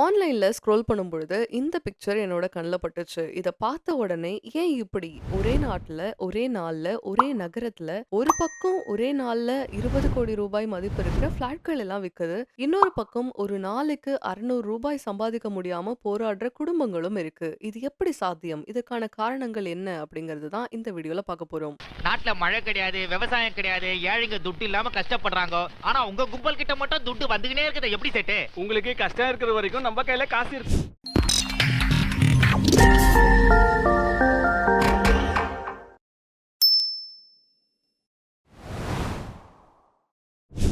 ஆன்லைன்ல ஸ்க்ரோல் பண்ணும்பொழுது, இந்த பிக்சர் என்னோட கண்ல பட்டுச்சு. இத பார்த்த உடனே, ஏன் இப்படி? ஒரே நாட்ல, ஒரே நாள்ல, ஒரே நகரத்துல, ஒரு பக்கம் ஒரே நாள்ல ரூ. 20,00,00,000 மதிப்பு இருக்கிற ஃபிளாட்கள் எல்லாம் விக்குது. இன்னொரு பக்கம் ஒரு நாளைக்கு ரூ. 600 சம்பாதிக்க முடியாம போராடுற குடும்பங்களும் இருக்கு. இது எப்படி சாத்தியம்? இதற்கான காரணங்கள் என்ன? அப்படிங்கிறது தான் இந்த வீடியோல பார்க்க போறோம். நாட்டுல மழை கிடையாது விவசாயம் கிடையாது ஏழைங்க துட்டு இல்லாம கஷ்டப்படுறாங்க ஆனா உங்க கும்பல் கிட்ட மட்டும் துட்டு வந்துகினே இருக்குது எப்படி செட்டு உங்களுக்கு கஷ்டம் இருக்கிற வரைக்கும் நம்ம கையில காசு இருக்கு.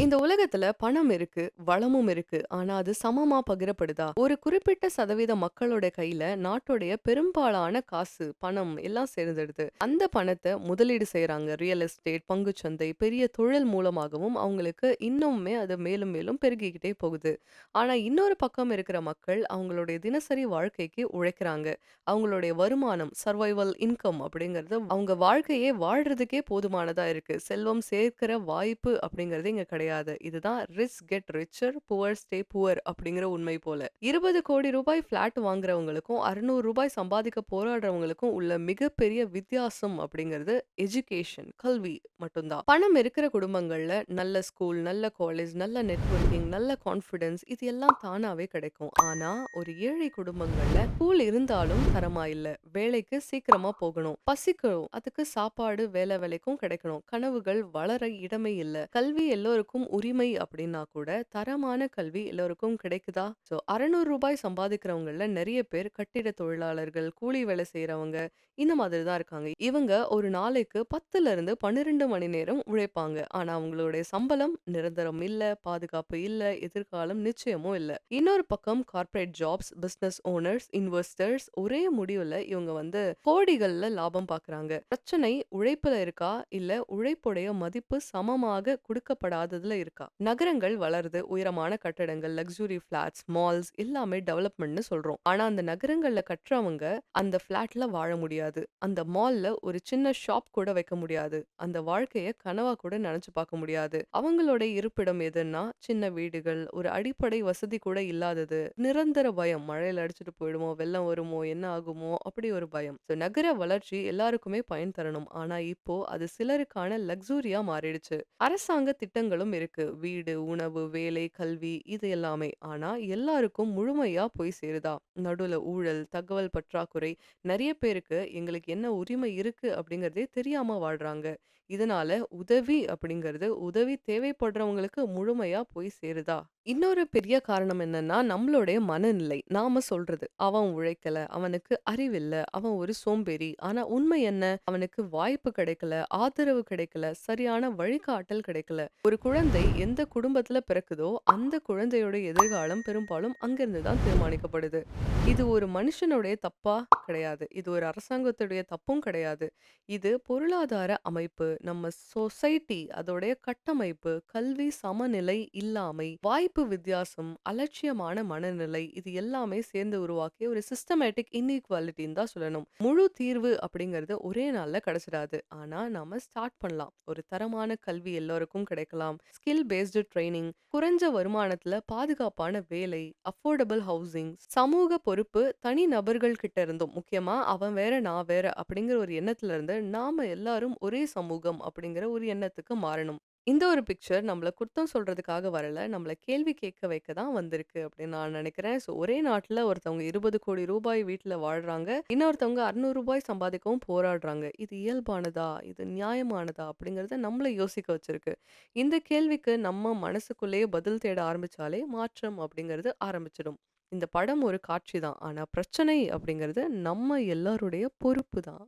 இந்த உலகத்துல பணம் இருக்கு, வளமும் இருக்கு. ஆனா அது சமமா பகிரப்படுதா? ஒரு குறிப்பிட்ட சதவீத மக்களோட கையில நாட்டுடைய பெரும்பாலான காசு, பணம் எல்லாம் சேர்ந்துடுது. அந்த பணத்தை முதலீடு செய்யறாங்க ரியல் எஸ்டேட், பங்குச்சந்தை, பெரிய தொழில் மூலமாகவும் அவங்களுக்கு இன்னுமே அது மேலும் மேலும் பெருகிக்கிட்டே போகுது. ஆனா இன்னொரு பக்கம் இருக்கிற மக்கள் அவங்களுடைய தினசரி வாழ்க்கைக்கு உழைக்கிறாங்க. அவங்களுடைய வருமானம், சர்வைவல் இன்கம் அப்படிங்கிறது அவங்க வாழ்க்கையே வாழ்றதுக்கே போதுமானதா இருக்கு. செல்வம் சேர்க்கிற வாய்ப்பு அப்படிங்கிறது இங்க கிடையாது. இதுதான் rich get richer, poor stay poor அப்படிங்கிற உண்மை போல. இருபது கோடி ரூபாய் ஃபிளாட் வாங்குறவங்களுக்கும், அறுநூறு ரூபாய் சம்பாதிக்க போராடுறவங்களுக்கும் உள்ள மிகப்பெரிய வித்தியாசம் அப்படிங்கிறது எஜுகேஷன், கல்வி மட்டும் தான். பணம் இருக்கிற குடும்பங்கள்ல நல்ல ஸ்கூல், நல்ல காலேஜ், நல்ல நெட்வொர்க்கிங், நல்ல கான்ஃபிடன்ஸ் இது எல்லாம் தானாவே கிடைக்கும். ஆனா ஒரு ஏழை குடும்பங்கள்ல ஸ்கூல் இருந்தாலும் தரமா இல்ல. வேலைக்கு சீக்கிரமா போகணும். பசிக்கும். அதுக்கு சாப்பாடு வேலை வேலைக்கும் கிடைக்கணும். கனவுகள் வளர இடமே இல்ல. கல்வி எல்லோருக்கும் உரிமை அப்படின்னா கூட தரமான கல்வி எல்லோருக்கும் கிடைக்குதா? ஸோ அறநூறு ரூபாய் சம்பாதிக்கிறவங்கள நிறைய பேர் கட்டிட தொழிலாளர்கள், கூலி வேலை செய்யறவங்க இந்த மாதிரி தான் இருக்காங்க. இவங்க ஒரு நாளைக்கு 10ல இருந்து 12 மணி நேரம் உழைப்பாங்க. ஆனா அவங்களுடைய சம்பளம் நிரந்தரம் இல்ல, பாதுகாப்பு இல்ல, எதிர்காலம் நிச்சயமும் இல்ல. இன்னொரு பக்கம் corporate jobs, business owners, investors ஒரே முடிவுல இவங்க வந்து கோடிகள்ல லாபம் பார்க்குறாங்க. பிரச்சனை உழைப்புல இருக்கா? இல்ல உழைப்புடைய மதிப்பு சமமாக கொடுக்கப்படாததுல இருக்கா? நகரங்கள் வளருது. உயரமான கட்டடங்கள், லக்ஸுரி ஃபிளாட்ஸ், மால்ஸ் எல்லாமே டெவலப்மெண்ட்னு சொல்றோம். ஆனா அந்த நகரங்கள்ல கட்டுறவங்க அந்த ஃபிளாட்ல வாழ முடியாது. அந்த மால்ல ஒரு சின்ன ஷாப் கூட வைக்க முடியாது. அந்த வாழ்க்கைய கனவா கூட நினைச்சு பார்க்க முடியாது. அவங்களோட இருப்பிடம் எதுன்னா, சின்ன வீடுகள், ஒரு அடிப்படை வசதி கூட இல்லாதது, நிரந்தர பயம். மழையில அடிச்சுட்டு போயிடுமோ, வெள்ளம் வருமோ, என்ன ஆகுமோ அப்படி ஒரு பயம். ஸோ நகர வளர்ச்சி எல்லாருக்குமே பயன் தரணும். ஆனா இப்போ அது சிலருக்கான லக்ஸூரியா மாறிடுச்சு. அரசாங்க திட்டங்களும் இருக்கு. வீடு, உணவு, வேலை, கல்வி இது எல்லாமே. ஆனா எல்லாருக்கும் முழுமையா போய் சேருதா? நடுவுல ஊழல், தகவல் பற்றாக்குறை, நிறைய பேருக்கு எங்களுக்கு என்ன உரிமை இருக்கு அப்படிங்கறதே தெரியாம வாழ்றாங்க. இதனால உதவி அப்படிங்கிறது உதவி தேவைப்படுறவங்களுக்கு முழுமையா போய் சேருதா? இன்னொரு பெரிய காரணம் என்னன்னா, நம்மளுடைய மனநிலை. நாம சொல்றது. அவன் உழைக்கல, அவனுக்கு அறிவில்ல, அவன் ஒரு சோம்பேறி. ஆனா உண்மை என்ன? அவனுக்கு வாய்ப்பு கிடைக்கல, ஆதரவு கிடைக்கல, சரியான வழிகாட்டல் கிடைக்கல. ஒரு குழந்தை குழந்தை எந்த குடும்பத்துல பிறக்குதோ, அந்த குழந்தையோட எதிர்காலம் பெரும்பாலும் அங்கிருந்து தான் தீர்மானிக்கப்படுது. இது ஒரு மனுஷனுடைய தப்பா? கிடையாது. இது ஒரு அரசாங்கத்துடைய தப்பும் கிடையாது. இது பொருளாதார அமைப்பு, நம்ம சொசைட்டி அதோடைய கட்டமைப்பு, கல்வி சமநிலை இல்லாமை, வாய்ப்பு வித்தியாசம், அலட்சியமான மனநிலை இது எல்லாமே சேர்ந்து உருவாக்கிய ஒரு சிஸ்டமேட்டிக் இன்இக்வாலிட்டின்னு தான் சொல்லணும். முழு தீர்வு அப்படிங்கிறது ஒரே நாள்ல கிடைச்சிடாது. ஆனா நாம ஸ்டார்ட் பண்ணலாம். ஒரு தரமான கல்வி எல்லோருக்கும் கிடைக்கலாம். ஸ்கில் பேஸ்டு ட்ரைனிங் குறைஞ்ச வருமானத்துல பாதுகாப்பான வேலை, அஃபோர்டபிள் ஹவுசிங், சமூக பொறுப்பு தனி நபர்கள் கிட்ட இருந்தும் முக்கியமா அவன் வேற நான் வேற அப்படிங்கிற ஒரு எண்ணத்துல இருந்து நாம எல்லாரும் ஒரே சமூகம் அப்படிங்கிற ஒரு எண்ணத்துக்கு மாறணும். இந்த ஒரு பிக்சர் நம்மள குத்தம் சொல்றதுக்காக வரல. நம்மள கேள்வி கேட்க வைக்க தான் வந்திருக்கு அப்படின்னு நான் நினைக்கிறேன். ஸோ ஒரே நாட்ல ஒருத்தவங்க ரூ. 20,00,00,000 வீட்ல வாழ்றாங்க. இன்னொருத்தவங்க ரூ. 600 சம்பாதிக்கவும் போராடுறாங்க. இது இயல்பானதா? இது நியாயமானதா? அப்படிங்கிறத நம்மள யோசிக்க வச்சிருக்கு. இந்த கேள்விக்கு நம்ம மனசுக்குள்ளேயே பதில் தேட ஆரம்பிச்சாலே மாற்றம் அப்படிங்கிறது ஆரம்பிச்சிடும். இந்த படம் ஒரு காட்சி தான். ஆனா பிரச்சனை அப்படிங்கிறது நம்ம எல்லாருடைய பொறுப்பு தான்.